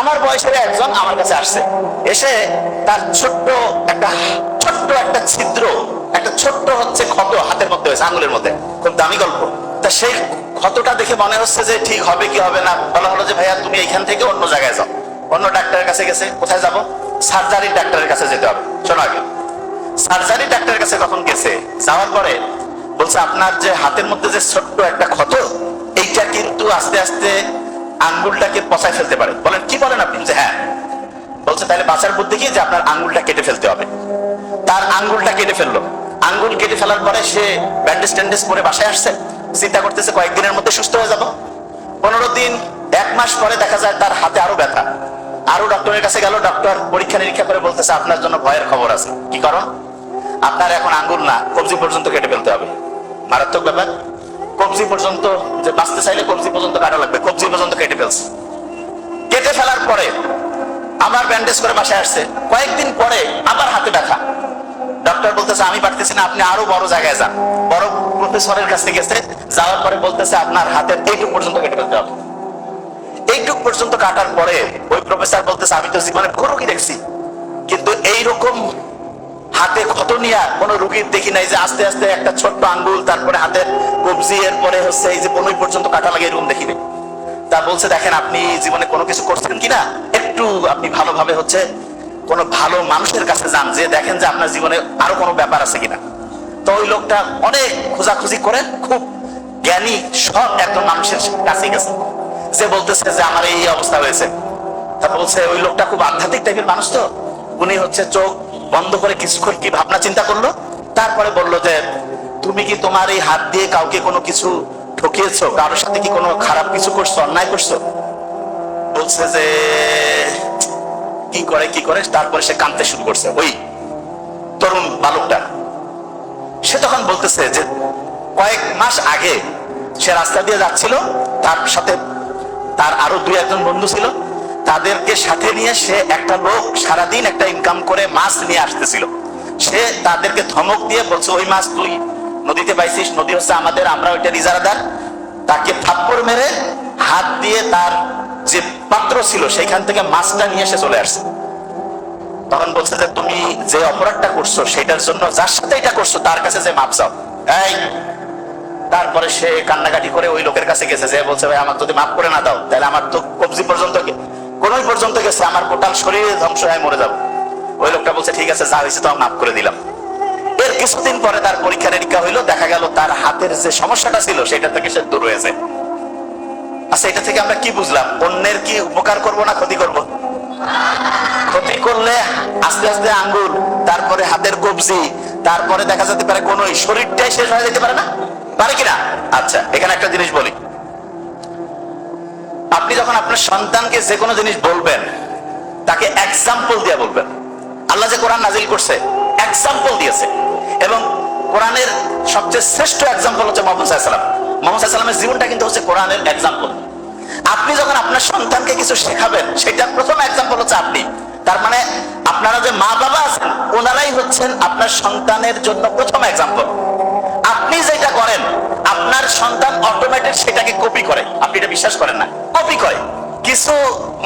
আমার বয়সের একজন আমার কাছে আসছে। এসে তার ছোট্ট একটা ছোট্ট একটা ছিদ্র, একটা ছোট্ট হচ্ছে ক্ষত হাতের মধ্যে হয়েছে, আঙুলের মধ্যে, খুব দামি গল্প। তা সেই ক্ষতটা দেখে মনে হচ্ছে যে ঠিক হবে কি হবে না, বলা হলো যে ভাইয়া তুমি এখান থেকে অন্য জায়গায় যাও। অন্য ডাক্তারের কাছে গেছে, কোথায় যাব? সার্জারি ডাক্তারের কাছে যেতে হবে। শোনো আগে। সার্জারি ডাক্তারের কাছে তখন গেছে? যাওয়ার পরে বলছে, আপনার যে হাতের মধ্যে যে ছোট্ট একটা ক্ষত, এইটা কিন্তু আস্তে আস্তে আঙ্গুলটাকে পচায় ফেলতে পারে। বলেন, কি বলেন আপনি? যে হ্যাঁ। বলছে, তাহলে বাঁচার বুদ্ধি কি? যে আপনার আঙ্গুলটা কেটে ফেলতে হবে। তার আঙ্গুলটা কেটে ফেলল। আঙ্গুল কেটে ফেলার পরে সে ব্যান্ডেজ ট্যান্ডেজ করে বাসায় আসছে। চিন্তা করতেছে, কয়েকদিনের মধ্যে সুস্থ হয়ে যাব। পনেরো দিন, এক মাস পরে দেখা যায় তার হাতে আরও ব্যথা। আরও ডক্টরের কাছে গেল। ডক্টর পরীক্ষা নিরীক্ষা করে বলতেছে, আপনার জন্য ভয়ের খবর আছে। কি কারণ? আপনার এখন আঙ্গুল না, কবজি পর্যন্ত কেটে ফেলতে হবে। মারাত্মক ব্যাপার। কবজি পর্যন্ত যে বাঁচতে চাইলে কবজি পর্যন্ত কাটা লাগবে, কবজি পর্যন্ত কেটে ফেলছে। কেটে ফেলার পরে আবার ব্যান্ডেজ করে বাসায় আসছে। কয়েকদিন পরে আবার হাতে ব্যথা। ডক্টর বলতেছে, আমি পারতেছি না, আপনি আরও বড় জায়গায় যান। বড় প্রফেসরের কাছে গেছে যাওয়ার পরে বলতেছে, আপনার হাতের এইটুক পর্যন্ত কেটে ফেলতে হবে। এইটুক পর্যন্ত কাটার পরে ওই প্রফেসর বলতেছে, আমি তো জীবনে কোনো কি দেখছি, কিন্তু এইরকম হাতে ক্ষত নিয়ে কোনো রুগীর দেখি নাই যে আস্তে আস্তে একটা ছোট্ট আঙ্গুল, তারপরে হাতের কবজি এর পরে হচ্ছে এই যে পনেরো পর্যন্ত কাটা লাগে এরকম দেখিনি তা বলছে, দেখেন, আপনি জীবনে কোনো কিছু করছেন কিনা? একটু আপনি ভালোভাবে হচ্ছে কোনো ভালো মানুষের কাছে যান, যে দেখেন যে আপনার জীবনে আরও কোনো ব্যাপার আছে কিনা। তো ওই লোকটা অনেক খোঁজাখুঁজি করে, খুব জ্ঞানী সব একজন মানুষের কাছে গেছে। যে বলতেছে যে, আমার এই অবস্থা হয়েছে। তা বলছে, ওই লোকটা খুব আধ্যাত্মিক টাইপের মানুষ তো। উনি হচ্ছে চোখ বন্ধ করে কিছুক্ষণ কি ভাবনা চিন্তা করল? তারপরে বলল যে, তুমি কি তোমার এই হাত দিয়ে কাউকে কোনো কিছু ঠকিয়েছো? কারোর সাথে কি কোনো খারাপ কিছু করছ, অন্যায় করছ? বলছে যে, কি করে কি করে? তারপরে সে কাঁদতে শুরু করছে। ওই তরুণ বালকটা। সে তখন বলতেছে যে, কয়েক মাস আগে সে রাস্তা দিয়ে যাচ্ছিল, তার সাথে তার আরও দুই একজন বন্ধু ছিল তাদেরকে সাথে নিয়ে সে একটা লোক সারাদিন একটা ইনকাম করে মাছ নিয়ে আসতেছিল। সে তাদেরকে ধমক দিয়ে বলছে, ওই মাছ তুই নদীতে পাইছিস নদী হচ্ছে আমাদের, আমরা ওইটা রিজারাদার তাকে থাপ্পড় মেরে হাত দিয়ে তার যে পাত্র ছিল সেখান থেকে মাছটা নিয়ে এসে চলে আসছে। তখন বলছে যে, তুমি যে অপরাধটা করছ সেটার জন্য যার সাথে এটা করছ, তার কাছে যে মাপ চাও। এই, তারপরে সে কান্নাকাটি করে ওই লোকের কাছে গেছে। যে বলছে, ভাই, আমার যদি মাফ করে না দাও, তাহলে আমার তো কবজি পর্যন্ত গে- পর্যন্ত গেছে, আমার টোটাল শরীর ধ্বংস হয়ে মরে যাব। ওই লোকটা বলছে, ঠিক আছে, যা হয়েছে তো মাফ করে দিলাম। এর কিছুদিন পরে তার পরীক্ষা নিরীক্ষা হইল, দেখা গেল তার হাতের যে সমস্যাটা ছিল, সেটা থেকে সে দূর হয়েছে। আচ্ছা এটা থেকে আমরা কি বুঝলাম? অন্যের কি উপকার করব না ক্ষতি করব? ক্ষতি করলে আস্তে আস্তে আঙ্গুল তারপরে হাতের কবজি, তারপরে দেখা যেতে পারে কোন শরীরটাই শেষ হয়ে যেতে পারে না? পারে কিনা আচ্ছা এখানে একটা জিনিস বলি। যখন আপনার সন্তানকে যে কোনো জিনিস বলবেন, তাকে এক্সাম্পল দিয়ে বলবেন। আল্লাহ যে কোরআন নাজিল করছে এক্সাম্পল দিয়েছে। এবং কোরআনের সবচেয়ে শ্রেষ্ঠ এক্সাম্পল হচ্ছে মোহাম্মদ সাল্লাম মোহাম্মদ সাল্লামের জীবনটা কিন্তু হচ্ছে কোরআনের এক্সাম্পল আপনি যখন আপনার সন্তানকে কিছু শেখাবেন সেটার প্রথম এক্সাম্পল হচ্ছে আপনি। তার মানে আপনারা যে মা বাবা আছেন, ওনারাই হচ্ছেন আপনার সন্তানের জন্য প্রথম এক্সাম্পল আপনি যেটা করেন সন্তান অটোমেটিক সেটাকে কপি করে। আপনি এটা বিশ্বাস করেন না। কপি করে। কিছু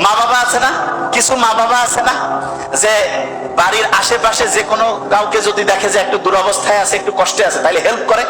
মা বাবা আছে না? কিছু মা বাবা আছে না? যে বাড়ির আশেপাশে যে কোনো কাউকে যদি দেখে যে একটু দুরবস্থায় আছে, একটু কষ্টে আছে, তাহলে হেল্প করে।